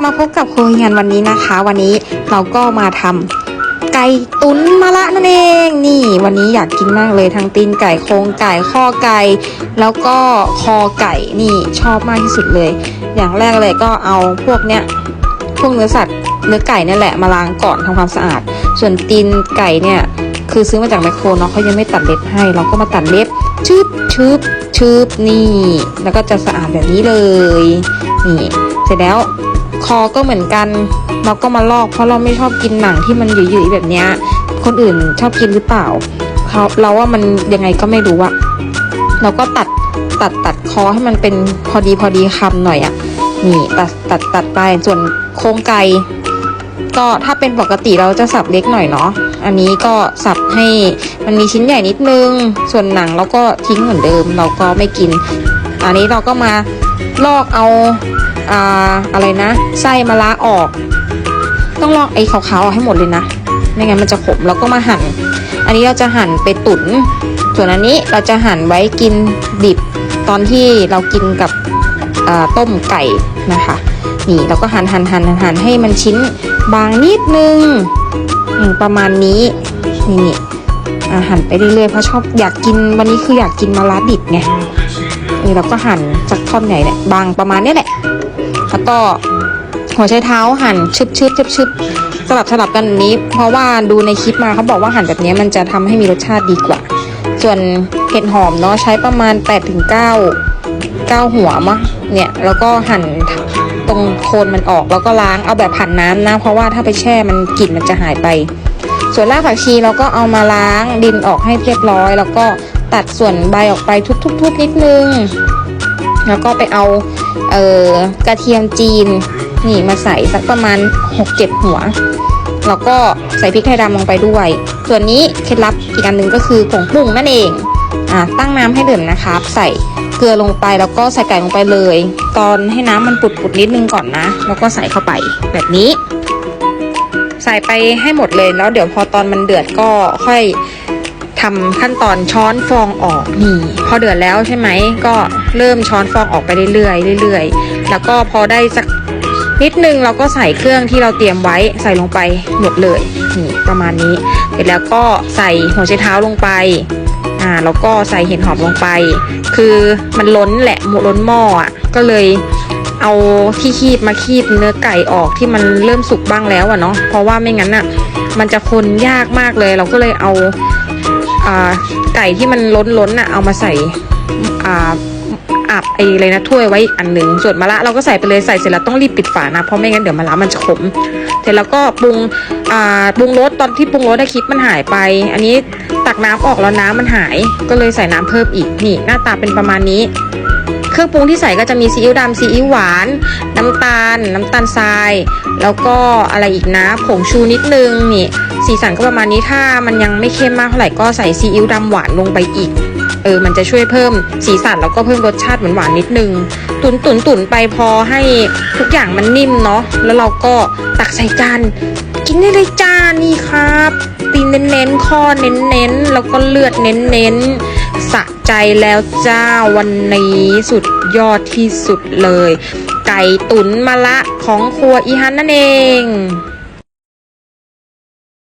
บมาพบกับโคเฮียนวันนี้นะคะ วันนี้เราก็มาทำไก่ตุ๋นมะละนั่นเอง นี่วันนี้อยากกินมากเลยทั้งตีนไก่โครงไก่ข้อไก่ แล้วก็คอไก่นี่ชอบมากที่สุดเลย อย่างแรกเลยก็เอาพวกเนี้ยพวกเนื้อสัตว์เนื้อไก่เนี่ยแหละมาล้างก่อนทำความสะอาด ส่วนตีนไก่เนี่ยคือซื้อมาจากแมคโครเนาะเขายังไม่ตัดเล็บให้ เราก็มาตัดเล็บชืบชืบชืบนี่ แล้วก็จะสะอาดแบบนี้เลย นี่ เสร็จแล้ว อก็เหมือนกัน เราก็มาลอก เพราะเราไม่ชอบกินหนังที่มันหยุ่ยๆแบบเนี้ย คนอื่นชอบกินหรือเปล่าเขาเราว่ามันยังไงก็ไม่รู้อะเราก็ตัดตัดตัดคอให้มันเป็นพอดีพอดีคำหน่อยอะนี่ตัดตัดตัดไปส่วนโครงไก่ก็ถ้าเป็นปกติเราจะสับเล็กหน่อยเนาะ อันนี้ก็สับให้มันมีชิ้นใหญ่นิดนึง ส่วนหนังเราก็ทิ้งเหมือนเดิม เราก็ไม่กิน อันนี้เราก็มาลอกเอา ออะไรนะ ไส้มะระออก ต้องลอกไอ้ขาวๆออกให้หมดเลยนะ ไม่งั้นมันจะขมแล้วก็มาหั่น อันนี้เราจะหั่นไปตุ๋นส่วนอันนี้เราจะหั่นไว้กินดิบตอนที่เรากินกับต้มไก่นะคะนี่เราก็หั่นหั่นหั่นหั่นหั่นให้มันชิ้นบางนิดนึงประมาณนี้นี่หั่นไปเรื่อยๆเพราะชอบอยากกินวันนี้คืออยากกินมะระดิบไง นี่เราก็หั่นสักท่อนใหญ่เนี่ยบางประมาณนี้แหละแล้วก็หัวใช้เท้าหั่นชึบชึบชึบชึบสลับสลับกันนี้ เพราะว่าดูในคลิปมาเขาบอกว่าหั่นแบบนี้มันจะทำให้มีรสชาติดีกว่า ส่วนเห็ดหอมเนาะใช้ประมาณ8-9ถึง9หัวมะเนี่ยแล้วก็หั่นตรงโคนมันออกแล้วก็ล้างเอาแบบผ่านน้ำนะ เพราะว่าถ้าไปแช่มันกลิ่นมันจะหายไป ส่วนรากผักชีเราก็เอามาล้างดินออกให้เรียบร้อย แล้วก็ ตัดส่วนใบออกไปทุบๆๆนิดนึง แล้วก็ไปเอาเออกระเทียมจีนนี่มาใส่สักประมาณ 6-7 หัว แล้วก็ใส่พริกไทยดำลงไปด้วย ส่วนนี้เคล็ดลับอีกอันหนึ่งก็คือผงปรุงนั่นเองอ่าตั้งน้ำให้เดือดนะครับ ใส่เกลือลงไปแล้วก็ใส่ไก่ลงไปเลย ตอนให้น้ำมันปุดๆนิดนึงก่อนนะ แล้วก็ใส่เข้าไปแบบนี้ ใส่ไปให้หมดเลยแล้วเดี๋ยวพอตอนมันเดือดก็ค่อย ทำขั้นตอนช้อนฟองออกนี่พอเดือดแล้วใช่ไหมก็เริ่มช้อนฟองออกไปเรื่อยๆเรื่อยๆ แล้วก็พอได้สักนิดนึงเราก็ใส่เครื่องที่เราเตรียมไว้ใส่ลงไปหมดเลยนี่ประมาณนี้ เสร็จแล้วก็ใส่หัวไชเท้าลงไปอ่าแล้วก็ใส่เห็ดหอมลงไป คือมันล้นแหละหมดล้นหม้ออะก็เลยเอาที่คีบมาคีบเนื้อไก่ออกที่มันเริ่มสุกบ้างแล้วอะเนาะเพราะว่าไม่งั้นอะมันจะคนยากมากเลยเราก็เลยเอา ไก่ที่มันล้นล้นๆอะเอามาใส่อาอับไอ้เลยนะถ้วยไว้อีกอันหนึ่งส่วนมะระเราก็ใส่ไปเลยใส่เสร็จแล้วต้องรีบปิดฝานะเพราะไม่งั้นเดี๋ยวมะระมันจะขมเสร็จแล้วก็ปรุงอ่าปรุงรสตอนที่ปรุงรสคลิปมันหายไป อันนี้ตักน้ำออกแล้วน้ำมันหาย ก็เลยใส่น้ำเพิ่มอีกนี่หน้าตาเป็นประมาณนี้ รื่องปรุงที่ใส่ก็จะมีซีอิ๊วดำซีอิ๊วหวาน น้ำตาล น้ำตาลทราย แล้วก็อะไรอีกนะ ผงชูนิดนึงนี่สีสันก็ประมาณนี้ถ้ามันยังไม่เข้มมากเท่าไหร่ก็ใส่ซีอิ๊วดำหวานลงไปอีก เออ มันจะช่วยเพิ่มสีสันแล้วก็เพิ่มรสชาติหวานๆนิดนึง ตุนตุนตุนไปพอให้ทุกอย่างมันนิ่มเนาะแล้วเราก็ตักใส่จานกินได้เลยจ้านี่ครับตีนเน้นๆข้อเน้นๆแล้วก็เลือดเน้นๆ สะใจแล้วจ้าวันนี้สุดยอดที่สุดเลย ไก่ตุ๋นมะละของครัวอีฮันนั่นเอง